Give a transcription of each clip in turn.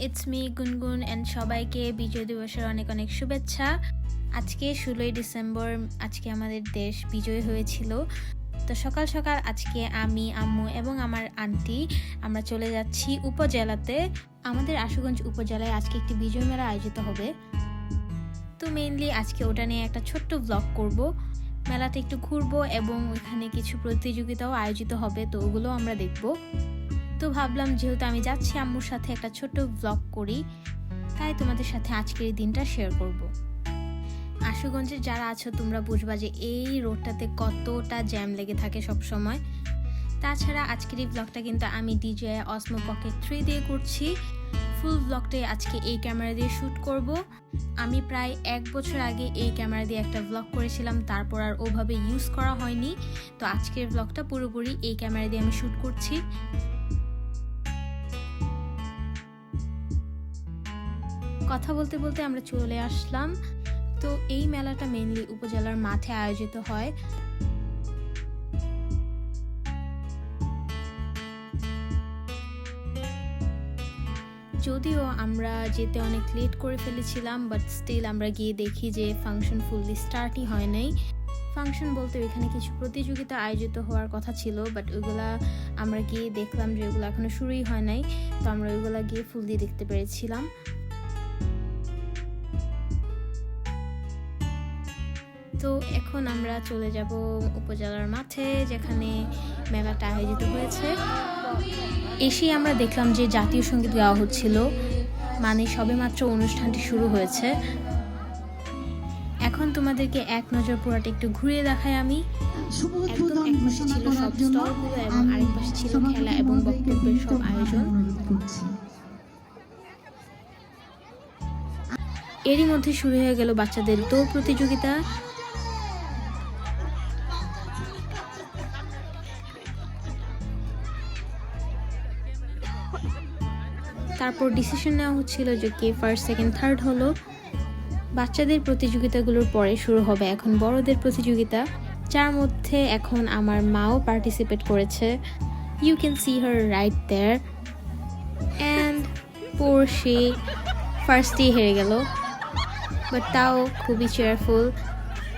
It's me গুনগুন and সবাইকে বিজয় দিবসের অনেক অনেক শুভেচ্ছা। আজকে ষোলোই ডিসেম্বর, আজকে আমাদের দেশ বিজয় হয়েছিল। তো সকাল সকাল আজকে আমি, আম্মু এবং আমার আন্টি, আমরা চলে যাচ্ছি উপজেলাতে। আমাদের আশুগঞ্জ উপজেলায় আজকে একটি বিজয় মেলা আয়োজিত হবে। তো মেইনলি আজকে ওটা নিয়ে একটা ছোট্ট ব্লগ করব। মেলাতে একটু ঘুরবো এবং ওখানে কিছু প্রতিযোগিতাও আয়োজিত হবে, তো ওগুলো আমরা দেখব। তো ভাবলাম যেহেতু আমি যাচ্ছি আম্মুর সাথে একটা ছোট্ট ব্লগ করি, তাই তোমাদের সাথে আজকের এই দিনটা শেয়ার করব। আশুগঞ্জে যারা আছো, তোমরা বুঝবা যে এই রোডটাতে কতটা জ্যাম লেগে থাকে সব সময় তাছাড়া আজকের এই ব্লগটা কিন্তু আমি ডিজে অসমো পকেট থ্রি দিয়ে করছি। ফুল ব্লগটাই আজকে এই ক্যামেরা দিয়ে শ্যুট করব। আমি প্রায় এক বছর আগে এই ক্যামেরা দিয়ে একটা ব্লগ করেছিলাম, তারপর আর ওভাবে ইউজ করা হয়নি। তো আজকের ব্লগটা পুরোপুরি এই ক্যামেরা দিয়ে আমি শ্যুট করছি। কথা বলতে বলতে আমরা চলে আসলাম। তো এই মেলাটা মেনলি উপজেলার মাঠে আয়োজিত হয়। যদিও আমরা যেতে অনেক লেট করে ফেলেছিলাম বাট স্টিল আমরা গিয়ে দেখি যে ফাংশন ফুললি স্টার্টই হয় নাই। ফাংশন বলতে ওইখানে কিছু প্রতিযোগিতা আয়োজিত হওয়ার কথা ছিল বাট ওইগুলা আমরা গিয়ে দেখলাম যে ওইগুলো এখনও শুরুই হয় নাই। তো আমরা ওইগুলা গিয়ে ফুল দিয়ে দেখতে পেরেছিলাম। তো এখন আমরা চলে যাব উপজেলার মাঠে যেখানে মেলাটা আয়োজিত হয়েছে। এসেই আমরা দেখলাম যে জাতীয় সংগীত গাওয়া হচ্ছিল মানে সবেমাত্র অনুষ্ঠানটি শুরু হয়েছে। এখন তোমাদেরকে এক নজর পুরাটা একটু ঘুরিয়ে দেখাই আমি। একদম এক পাশে ছিল সব স্টলগুলো এবং আরেক পাশে ছিল খেলা এবং বক্তব্যের সব আয়োজন। এরই মধ্যে শুরু হয়ে গেল বাচ্চাদের দৌড় প্রতিযোগিতা। তারপর ডিসিশন নেওয়া হচ্ছিল যে কে ফার্স্ট সেকেন্ড থার্ড হলো। বাচ্চাদের প্রতিযোগিতাগুলোর পরে শুরু হবে এখন বড়দের প্রতিযোগিতা, যার মধ্যে এখন আমার মাও পার্টিসিপেট করেছে। You can see her right there and poor she ফার্স্টেই হেরে গেল। বাট তাও খুবই cheerful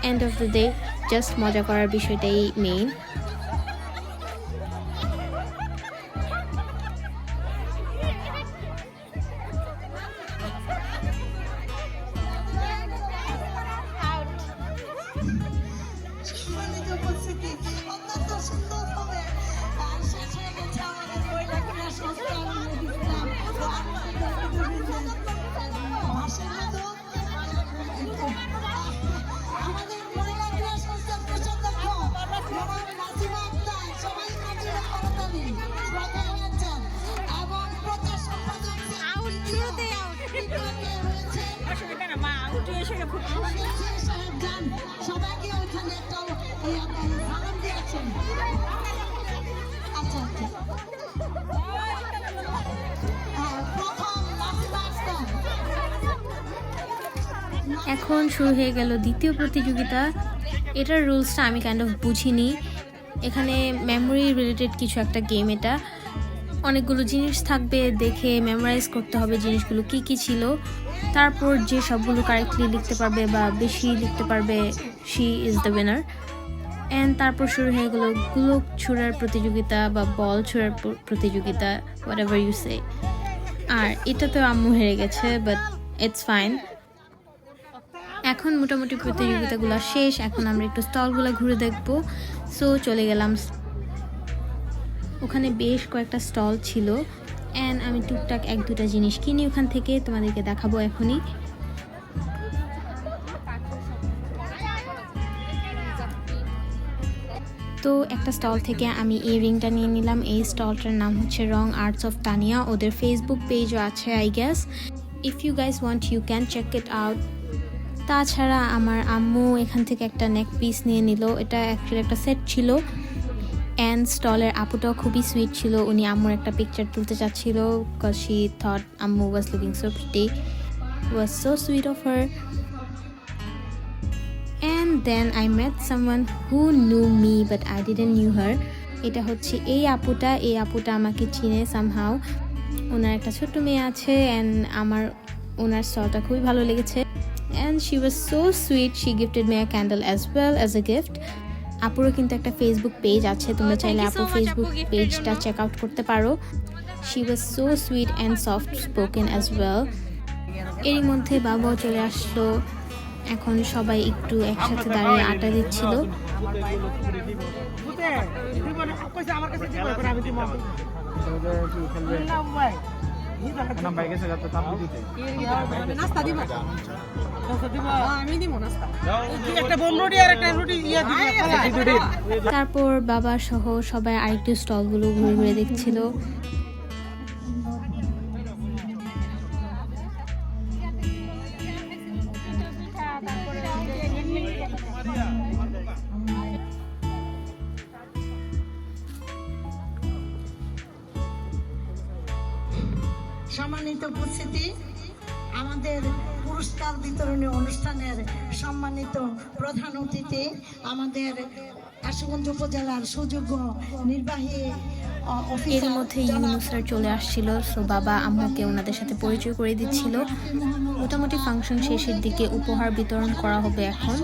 end of the day just মজা করার বিষয়টাই মেইন এখন শুরু হয়ে গেল দ্বিতীয় প্রতিযোগিতা। এটার রুলসটা আমি কাইন্ড অফ বুঝিনি। এখানে মেমোরি রিলেটেড কিছু একটা গেম এটা। অনেকগুলো জিনিস থাকবে, দেখে মেমোরাইজ করতে হবে জিনিসগুলো কি কি ছিল। তারপর যে সবগুলো কারেক্টলি লিখতে পারবে বা বেশি লিখতে পারবে she is the winner and তারপর শুরু হয়ে গেলো গুলোক ছুড়ার প্রতিযোগিতা বা বল ছুড়ার প্র- প্রতিযোগিতা হোয়াট এভার ইউ সে আর এটা তো আম্মু হেরে গেছে বাট ইটস ফাইন এখন মোটামুটি প্রতিযোগিতাগুলো শেষ, এখন আমরা একটু স্টলগুলো ঘুরে দেখব। সো চলে গেলাম। ওখানে বেশ কয়েকটা স্টল ছিল। অ্যান্ড আমি টুকটাক এক দুটা জিনিস কিনি ওখান থেকে, তোমাদেরকে দেখাবো এখনই। তো একটা স্টল থেকে আমি এই রিংটা নিয়ে নিলাম। এই স্টলটার নাম হচ্ছে রং আর্টস অফ তানিয়া। ওদের ফেসবুক পেজও আছে I guess if you guys want you can check it out তাছাড়া আমার আম্মু এখান থেকে একটা নেক পিস নিয়ে নিল। এটা অ্যাকচুয়ালি একটা সেট ছিল। অ্যান্ড স্টলের আপুটাও খুবই সুইট ছিল। উনি আম্মুর একটা পিকচার তুলতে চাচ্ছিল। বিকজ শি থট আম্মু was looking so pretty was so sweet of her then I met someone who knew me but I didn't knew her এটা হচ্ছে এই আপুটা। এই আপুটা আমাকে চিনে সামহাও ওনার একটা ছোট্ট মেয়ে আছে অ্যান্ড আমার ওনার স্টলটা খুবই ভালো লেগেছে। And she was so sweet she gifted me a candle as well as a gift আপুরও কিন্তু একটা ফেসবুক পেজ আছে তোমরা Oh, চাইলে thank আপুর ফেসবুক পেজটা। চেক আউট করতে পারো। She was so sweet and soft spoken as well এরই মধ্যে বাবাও চলে আসলো। এখন সবাই একটু একসাথে দাঁড়িয়ে আড্ডা দিচ্ছিল। তারপর বাবা সহ সবাই আরেকটু স্টলগুলো ঘুরে ঘুরে দেখছিল। সম্মানিত উপস্থিতি আমাদের পুরস্কার বিতরণী অনুষ্ঠানের সম্মানিত প্রধান অতিথি আমাদের আশুগঞ্জ উপজেলার সুযোগ্য নির্বাহী এর মধ্যে ইউনুসরা চলে আসছিল সো বাবা আম্মুকে ওনাদের সাথে পরিচয় করে দিচ্ছিল। মোটামুটি ফাংশন শেষের দিকে উপহার বিতরণ করা হবে এখন।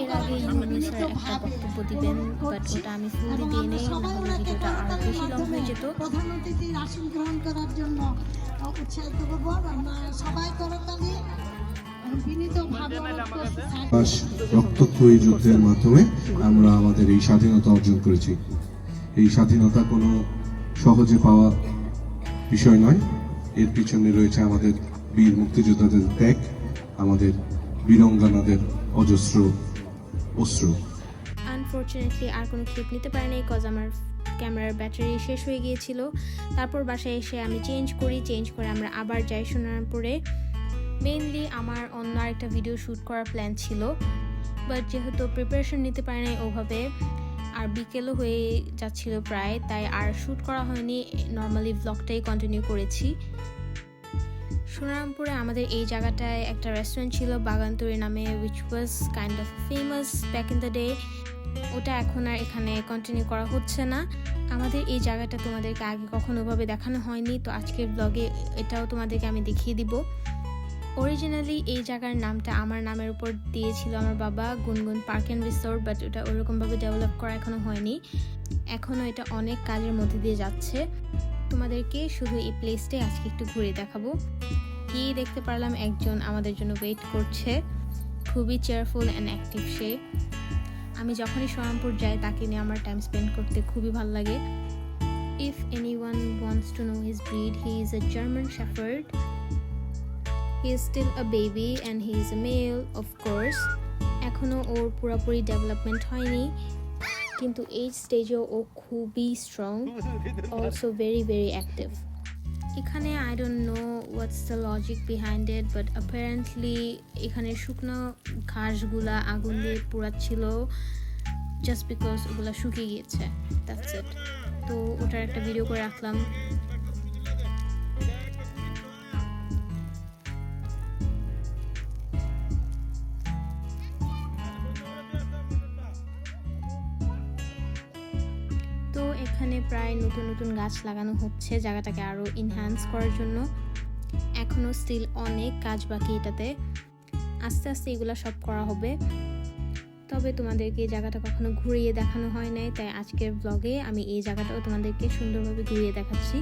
এর আগে ইউনুসরা একটা বক্তব্য দিবেন বাট ওটা আমি ফুল দিয়ে নেই ভিডিওটা যেত প্রধান অতিথির আসন গ্রহণ করার জন্য উৎসাহিত করব সবাই করতালি। রক্তক্ষয়ী যুদ্ধের মাধ্যমে আমরা আমাদের এই স্বাধীনতা অর্জন করেছি। এই স্বাধীনতা কোনো সহজে পাওয়া বিষয় নয়। এর পিছনে রয়েছে আমাদের বীর মুক্তিযোদ্ধাদের ত্যাগ আমাদের বীরঙ্গানাদের অজস্র অস্ত্র। আনফর্চুনেটলি আর কোনো ক্লিপ নিতে পারি নাই কজ আমার ক্যামেরার ব্যাটারি শেষ হয়ে গিয়েছিল। তারপর বাসায় এসে আমি চেঞ্জ করি, চেঞ্জ করে আমরা আবার যাই সোনারপুরে। মেইনলি আমার অন্য আরেকটা ভিডিও শ্যুট করার প্ল্যান ছিল। বাট যেহেতু প্রিপারেশন নিতে পারি নাই ওভাবে, আর বিকেলও হয়ে যাচ্ছিল প্রায়, তাই আর শ্যুট করা হয়নি। নর্মালি ব্লগটাই কন্টিনিউ করেছি। সোনারামপুরে আমাদের এই জায়গাটায় একটা রেস্টুরেন্ট ছিল বাগানতরি নামে which was kind of famous back in the day ওটা এখন আর এখানে কন্টিনিউ করা হচ্ছে না। আমাদের এই জায়গাটা তোমাদেরকে আগে কখনো ওভাবে দেখানো হয়নি, তো আজকের ব্লগে এটাও তোমাদেরকে আমি দেখিয়ে দিব। অরিজিনালি এই জায়গার নামটা আমার নামের উপর দিয়েছিল আমার বাবা গুনগুন পার্ক অ্যান্ড রিসোর্ট বাট ওটা ওরকমভাবে ডেভেলপ করা এখনও হয়নি। এখনও এটা অনেক কাজের মধ্যে দিয়ে যাচ্ছে। তোমাদেরকে শুধু এই প্লেসটাই আজকে একটু ঘুরে দেখাবো। গিয়ে দেখতে পারলাম একজন আমাদের জন্য ওয়েট করছে। খুবই চেয়ারফুল অ্যান্ড অ্যাক্টিভ সে। আমি যখনই সোনামপুর যাই, তাকে নিয়ে আমার টাইম স্পেন্ড করতে খুবই ভালো লাগে। If anyone wants to know his breed he is a German shepherd he is still a baby and he is a male of course এখনও ওর পুরোপুরি ডেভেলপমেন্ট হয়নি, কিন্তু এই স্টেজেও ও খুবই strong also very very active এখানে I don't know what's the logic behind it but apparently এখানে শুকনো ঘাসগুলা আগুন দিয়ে পোড়াচ্ছিল জাস্ট বিকজ ওগুলো শুকিয়ে গিয়েছে দ্যাটস ইট তো ওটার একটা ভিডিও করে রাখলাম। প্রায় নতুন নতুন গাছ লাগানো হচ্ছে জায়গাটাকে আরও ইনহ্যান্স করার জন্য। এখনও স্টিল অনেক কাজ বাকি এটাতে। আস্তে আস্তে এগুলো সব করা হবে। তবে তোমাদেরকে এই জায়গাটা কখনো ঘুরিয়ে দেখানো হয় নাই, তাই আজকের ব্লগে আমি এই জায়গাটাও তোমাদেরকে সুন্দরভাবে ঘুরিয়ে দেখাচ্ছি।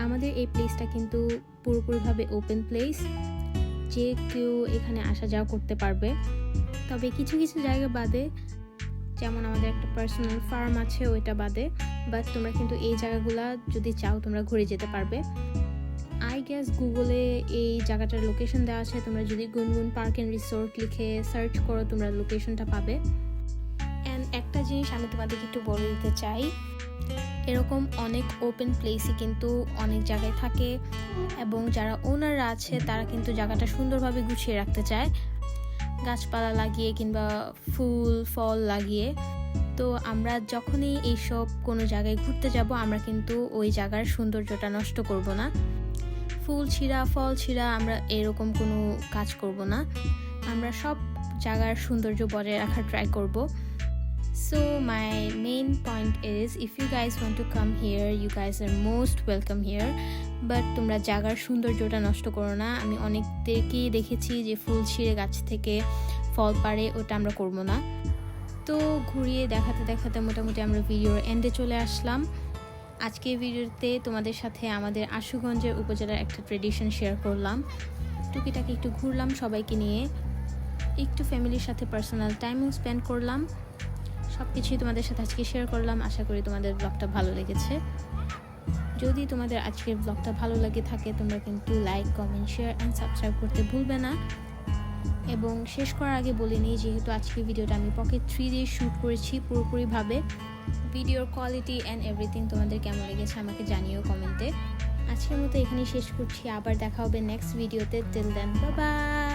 আমাদের এই প্লেসটা কিন্তু পুরোপুরিভাবে ওপেন প্লেস যে কেউ এখানে আসা যাওয়া করতে পারবে। তবে কিছু কিছু জায়গা বাদে যেমন আমাদের একটা পার্সোনাল ফার্ম আছে ওইটা বাদে বাট তোমরা কিন্তু এই জায়গাগুলা যদি চাও তোমরা ঘুরে যেতে পারবে। আই গ্যাস গুগলে এই জায়গাটার লোকেশন দেওয়া আছে, তোমরা যদি গুনগুন পার্ক অ্যান্ড রিসোর্ট লিখে সার্চ করো, তোমরা লোকেশনটা পাবে। অ্যান্ড একটা জিনিস আমি তোমাদেরকে একটু বলে দিতে চাই, এরকম অনেক ওপেন প্লেসই কিন্তু অনেক জায়গায় থাকে, এবং যারা ওনাররা আছে, তারা কিন্তু জায়গাটা সুন্দরভাবে গুছিয়ে রাখতে চায়। গাছপালা লাগিয়ে কিংবা ফুল, ফল লাগিয়ে। তো আমরা যখনই এইসব কোনো জায়গায় ঘুরতে যাব, আমরা কিন্তু ওই জায়গার সৌন্দর্যটা নষ্ট করব না। ফুল ছিঁড়া, ফল ছিঁড়া আমরা এরকম কোনো কাজ করব না। আমরা সব জায়গার সৌন্দর্য বজায় রাখার ট্রাই করব। So my main point is if you guys want to come here you guys are most welcome here but তোমরা জাগার সৌন্দর্যটা নষ্ট করো না। আমি অনেক অনেকদেরকেই দেখেছি যে ফুল ছিঁড়ে গাছ থেকে ফল পারে ওটা আমরা করব না। তো ঘুরিয়ে দেখাতে দেখাতে মোটামুটি আমরা ভিডিওর এন্ডে চলে আসলাম। আজকে ভিডিওতে তোমাদের সাথে আমাদের আশুগঞ্জের উপজেলার একটা ট্রেডিশন শেয়ার করলাম। টুকিটাকি একটু ঘুরলাম সবাইকে নিয়ে। একটু ফ্যামিলির সাথে পার্সোনাল টাইমও স্পেন্ড করলাম। সব কিছুই তোমাদের সাথে আজকে শেয়ার করলাম। আশা করি তোমাদের ব্লগটা ভালো লেগেছে। যদি তোমাদের আজকের ব্লগটা ভালো লাগে থাকে, তোমরা কিন্তু like comment share and subscribe করতে ভুলবে না। এবং শেষ করার আগে বলে নিই, যেহেতু আজকের ভিডিওটা আমি পকেট থ্রি দিয়ে শ্যুট করেছি পুরোপুরিভাবে ভিডিওর কোয়ালিটি অ্যান্ড এভরিথিং তোমাদের কেমন লেগেছে আমাকে জানিও কমেন্টে আজকের মতো এখানেই শেষ করছি, আবার দেখা হবে নেক্সট ভিডিওতে টিল দেন বাই